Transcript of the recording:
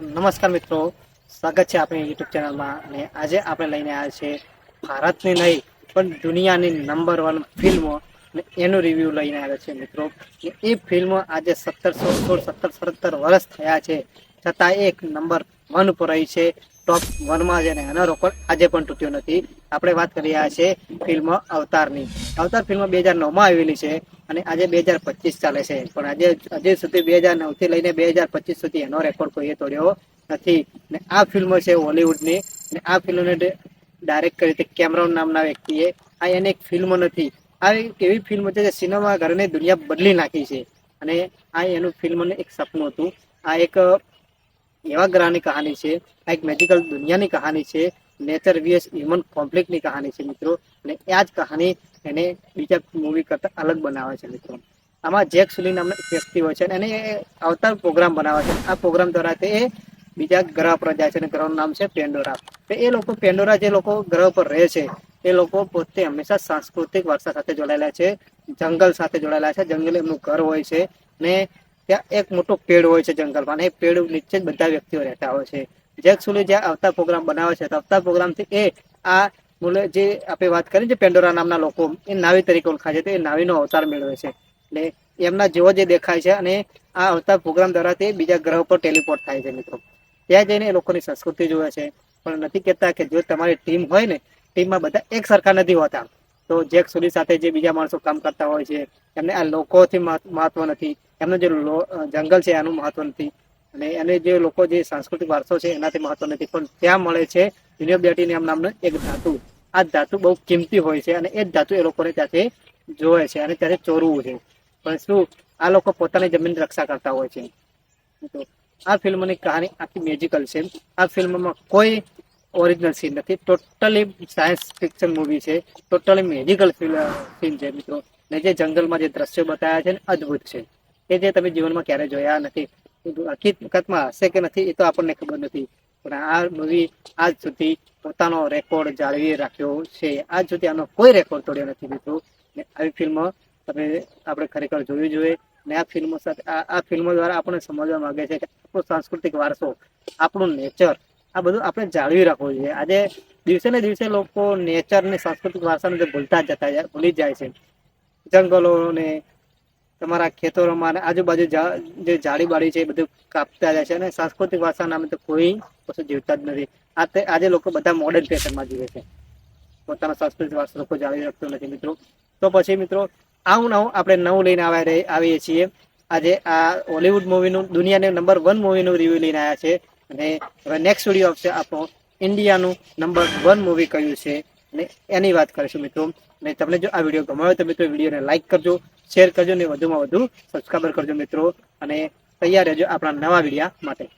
નમસ્કાર મિત્રો. સ્વાગત છે આપણી યુટ્યુબ ચેનલમાં. અને આજે આપણે લઈને આવ્યા છે ભારતની નહીં પણ દુનિયાની નંબર વન ફિલ્મો અને એનું રિવ્યૂ લઈને આવ્યા છે મિત્રો. એ ફિલ્મ આજે સત્તરસો સોળ, સત્તર સત્તર વર્ષ થયા છે. છતાં એક નંબર વન ઉપર રહી છે. ટોપ વનમાં છે અને એનો રેકોર્ડ આજે પણ તૂટ્યો નથી. આપણે વાત કરી રહ્યા છે ફિલ્મ અવતારની. અવતાર ફિલ્મ બે હજાર નવમાં આવેલી છે અને આજે બે હજાર પચીસ ચાલે છે. પણ આજે હજી સુધી બે હજાર નવથી લઈને બે હજાર પચીસ સુધી એનો રેકોર્ડ કોઈએ તોડ્યો નથી. ને આ ફિલ્મ છે હોલિવૂડની. ને આ ફિલ્મને ડાયરેક્ટ કરી હતી કેમરોન નામના વ્યક્તિએ. આ એની એક ફિલ્મ નથી. આ એક એવી ફિલ્મ છે જે સિનેમા ઘરને દુનિયા બદલી નાખી છે. અને આ એનું ફિલ્મનું એક સપનું હતું. આ એક એવા ગ્રહની કહાની છે. આ એક મેજિકલ દુનિયાની કહાની છે. નેચર વીએસ હ્યુમન કોમ્પ્લેક્સની કહાની છે મિત્રો. અને આ જ કહાની એને બીજા મૂવી કરતાં અલગ બનાવે છે મિત્રો. આમાં જેક સુલી નામના એક વ્યક્તિ હોય છે અને એ અવતાર પ્રોગ્રામ બનાવે છે. આ પ્રોગ્રામ દ્વારા તે બીજા ગ્રહ પર જાય છે અને ગ્રહનું નામ છે પેન્ડોરા તો એ લોકો પેન્ડોરા જે લોકો ગ્રહ પર રહે છે, એ લોકો પોતે હંમેશા સાંસ્કૃતિક વારસા સાથે જોડાયેલા છે, જંગલ સાથે જોડાયેલા છે. જંગલ એમનું ઘર હોય છે ને ત્યાં એક મોટો પેડ હોય છે જંગલમાં અને એ પેડ નીચે જ બધા વ્યક્તિઓ રહેતા હોય છે. જેક સુલી જ્યાં અવતાર પ્રોગ્રામ બનાવે છે, તો અવતાર પ્રોગ્રામથી એ આ મૂળ જે આપણે વાત કરી છે પેન્ડોરા નામના લોકો, એ નાવી તરીકે ઓળખાય છે, તો એ નાવીનો અવતાર મેળવે છે. એટલે એમના જેવો જે દેખાય છે અને આ અવતાર પ્રોગ્રામ દ્વારા તે બીજા ગ્રહ પર ટેલિપોર્ટ થાય છે મિત્રો. ત્યાં જઈને એ લોકોની સંસ્કૃતિ જોવે છે. પણ નથી કહેતા કે જો તમારી ટીમ હોય ને ટીમમાં બધા એક સરખા નથી હોતા. તો જેક સુલી સાથે જે બીજા માણસો કામ કરતા હોય છે, એમને આ લોકોથી મહત્વ નથી. એમનો જે જંગલ છે એનું મહત્વ નથી. અને એને જે લોકો જે સાંસ્કૃતિક વારસો છે એનાથી મહત્વ નથી. પણ ત્યાં મળે છે યુનિયમ નામનું એક ધાતુ. આ ધાતુ બહુ કિંમતી હોય છે અને એ જ ધાતુ એ લોકોને ત્યાંથી જોવે છે અને ત્યાંથી ચોરવું છે. પણ શું, આ લોકો પોતાની જમીન રક્ષા કરતા હોય છે. આ ફિલ્મની કહાની આખી મેજિકલ છે. આ ફિલ્મમાં કોઈ ઓરિજિનલ સીન નથી. ટોટલી સાયન્સ ફિક્શન મૂવી છે. ટોટલી મેજિકલ સીન છે મિત્રો. ને જે જંગલમાં જે દ્રશ્યો બતાવ્યા છે ને, અદ્ભુત છે. એ જે તમે જીવનમાં ક્યારે જોયા નથી હકીકતમાં હશે કે નથી એ તો આપણને ખબર નથી. પણ આ મૂવી આજ સુધી પોતાનો રેકોર્ડ જાળવી રાખ્યો છે. આજ સુધી આનો કોઈ રેકોર્ડ તોડ્યો નથી મિત્રો. ને આવી ફિલ્મ તમે આપણે ખરેખર જોવી જોઈએ. ને આ ફિલ્મો સાથે આ ફિલ્મો દ્વારા આપણને સમજવા માંગે છે કે આપણો સાંસ્કૃતિક વારસો, આપણું નેચર આ બધું આપણે જાળવી રાખવું જોઈએ. આજે દિવસે ને દિવસે લોકો નેચર ને સાંસ્કૃતિક વારસાને ભૂલતા જતા ભૂલી જાય છે. જંગલોને તમારા ખેતરોમાં આજુબાજુ જે જાડી બાડી છે એ બધું કાપતા જાય છે અને સાંસ્કૃતિક વારસા નામે તો કોઈ વસ્તુ જીવતા જ નથી. આ તે, આજે લોકો બધા મોડર્ન ફેશનમાં જીવે છે. પોતાનો સાંસ્કૃતિક વારસો લોકો જાળવી રાખતો નથી મિત્રો. તો પછી મિત્રો, આવું નવું આપણે નવું લઈને આવ્યા આવીએ છીએ. આજે આ હોલિવૂડ મૂવીનું દુનિયાને નંબર વન મૂવીનું રિવ્યુ લઈને આવ્યા છે. અને હવે નેક્સ્ટ વીડિયો આવશે આપણો ઇન્ડિયાનું નંબર વન મૂવી કયું છે. અને એની વાત કરીશું મિત્રો. અને તમને જો આ વીડિયો ગમ્યો તો મિત્રો વિડીયોને લાઈક કરજો. શેર કરજો ને વધુમાં વધુ સબસ્ક્રાઈબર કરજો મિત્રો. અને તૈયાર રહેજો આપણા નવા વિડીયા માટે.